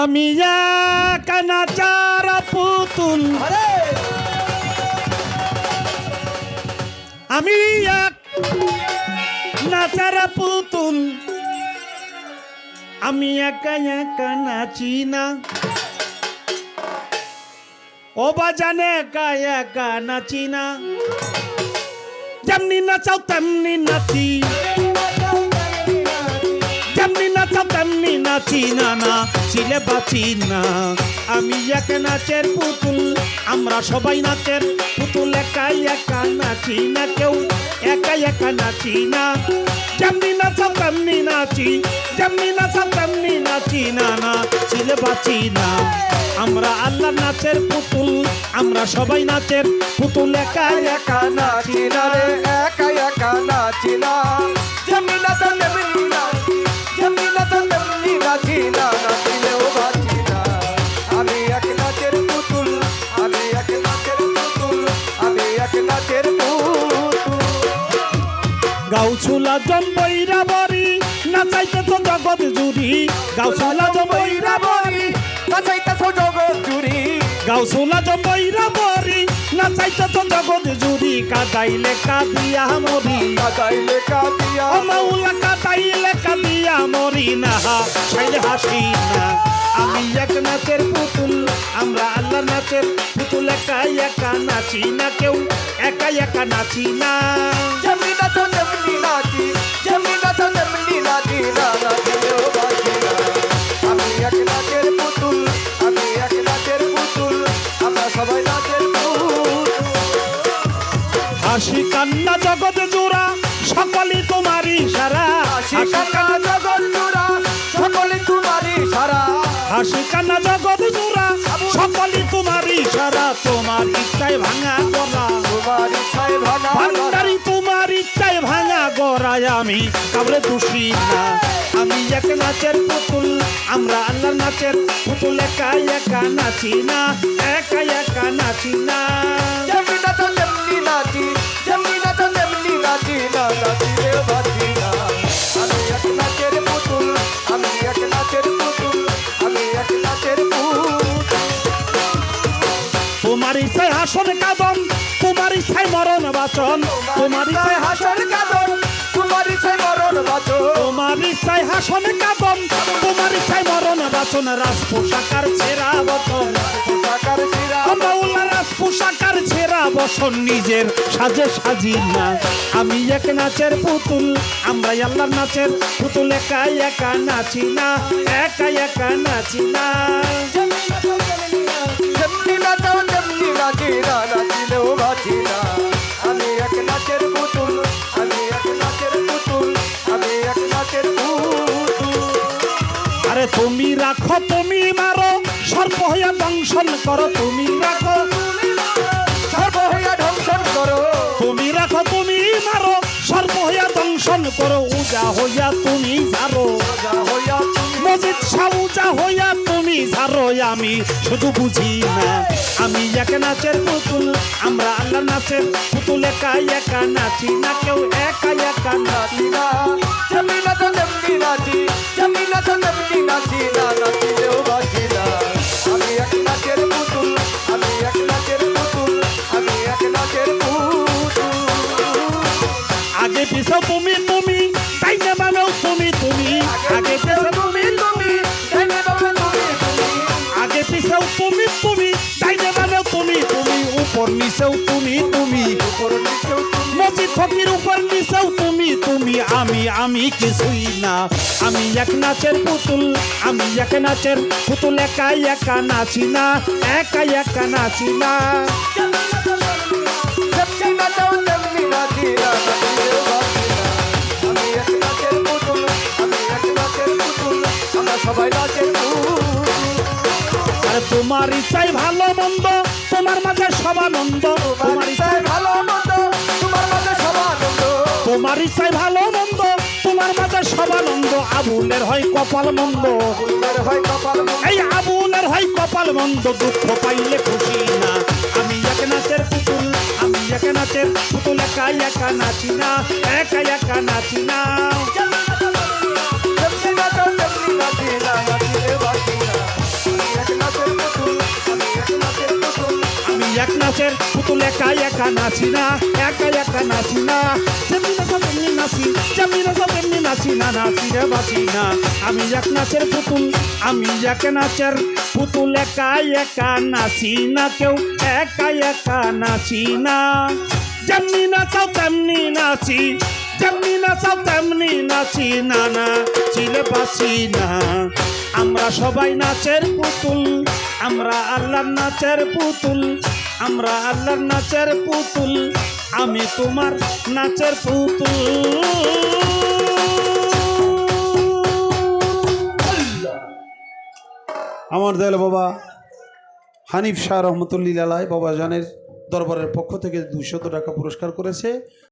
আমি কানা চারা পুতুল। আমি এক নাচারা পুতুল। আমি একা একা নাচি না ও বাজানে একা একা নাচি না যেমনি নাচাও তেমনি নাচি। নাচি না না চিলে বাঁচি না। আমি এক নাচের পুতুল, আমরা সবাই নাচের পুতুল একা একা নাচি না কেউ একা একা নাচি না। যেমনি নাচাও তেমনি নাচি, যেমনি নাচাও তেমনি নাচি না না চিলে বাঁচি না। আমরা আল্লাহ নাচের পুতুল, আমরা সবাই নাচের পুতুল একা একা নাচি না রে। একা একা নাচি না। গাউছুলা জম্বইরা বরি নাচাইতে তো জগৎ জুড়ি। গাউছুলা জম্বইরা বরি নাচাইতেছো জগৎ জুড়ি। গাউছুলা জম্বইরা বরি নাচাইতে তো জগৎ জুড়ি। কাদাইলে কাদিয়া মরি। কাদাইলে কাদিয়া মাউলা কাদাইলে কাদিয়া মরি না। ছাইলে হাসি না। আমি এক নাচের পুতুল আমরা আল্লাহ নাচের পুতুল। একা একা নাচি না কেউ একা একা নাচি না। যেমনি নাচো হাসি কান্না জগৎ জোড়া সকলই তোমারই সারা। হাসি কান্না জগৎ জোড়া সকলে তোমারই সারা। হাসি কান্না জগৎ জোড়া সকলই তোমারই সারা। তোমার ইচ্ছায় ভাঙা গলা তোমার ইচ্ছায় ভাঙা ভান্ডারি তোমার ইচ্ছায় ভাঙা গড়ায় আমি কাবরে দোষী না। আমি এক নাচের পুতুল আমরা আল্লাহর নাচের পুতুল একা একা নাচি না একা একা নাচি না। ইচ্ছায় হাসন কাদন তোমার ইচ্ছায় মরণ বাচন তোমার ইচ্ছায় হাসর কাদর তোমার ইচ্ছায় মরণ বাঁচো তোমার ইচ্ছায় হাসন কাদন তোমার ইচ্ছায় মরণ বাচন রাজ পোশাকার ছেঁড়া বচন। পোশাকার ছেঁড়া বসন নিজের সাজে সাজি না। আমি এক নাচের পুতুল আমরা আল্লাহর নাচের পুতুল একা একা নাচি না একা একা নাচি না। তেমনি না নাচিলেও বাঁচি না। আমি এক নাচের পুতুল আমি এক নাচের পুতুল আমি এক নাচের পুতুল। আরে তুমি রাখো তুমি মারো সর্প হইয়া দংশন করো তুমি রাখো। সর্ব হইয়া ধ্বংসন করো। তুমি রাখো তুমি মারো সর্প হইয়া দংশন করো উজা হইয়া তুমি তুমি মজিদ সাউজা হইয়া আমি শুধু বুঝি না। আমি এক নাচের পুতুল আমরা আল্লাহ নাচের পুতুল একা একা নাচি না কেউ একা একা নাচি না। তেমনি নাচি তেমনি নাচি না নাচিলেও বাঁচি না। আমি এক নাচের পুতুল আমি এক নাচের পুতুল আমি এক নাচের পুতুল। আগে পিছাও তুমি উপর নিচেও তুমি তুমি। মসজিদ ফকির উপর নিচেও তুমি তুমি। আমি আমি কিছুই না। আমি এক নাচের পুতুল আমি এক নাচের পুতুল। একা একা নাচি না। একা একা নাচি না সবাই নাচের পুতুল। তোমার ইচ্ছাই ভালো মন্দ তোমার মাঝে সবানন্দ তোমার ইচ্ছাই ইচ্ছায় ভালো মন্দ তোমার মাঝে তোমার ইচ্ছাই ভালো মন্দ তোমার মাঝে সবানন্দ আবুলের হয় কপাল মন্দ। ফুলের হয় কপাল মন্দ। এই আবুলের হয় কপাল মন্দ দুঃখ পাইলে খুশি না। আমি এক নাচের পুতুল আমি এক নাচের পুতুল একা একা নাচি না একা একা নাচি না। একা একা নাচি না একা একা নাচি না। যেমনি নাচা তেমনি নাচি নাচি না, নাচি রে না। আমি এক নাচের পুতুল, আমি এক নাচের পুতুল। একা একা নাচি না কেউ একা একা নাচি না। যেমনি নাচাও তেমনি নাচি, যেমনি নাচাও তেমনি নাচি না না চিলে বাসি না। আমরা সবাই নাচের পুতুল, আমরা আল্লাহর নাচের পুতুল। আমরা আল্লাহর নাচের পুতুল, আমি তোমার নাচের পুতুল। আমার দয়াল বাবা, হানিফ শাহ রহমতুল্লিল বাবা জানের দরবারের পক্ষ থেকে দুশত টাকা পুরস্কার করেছে।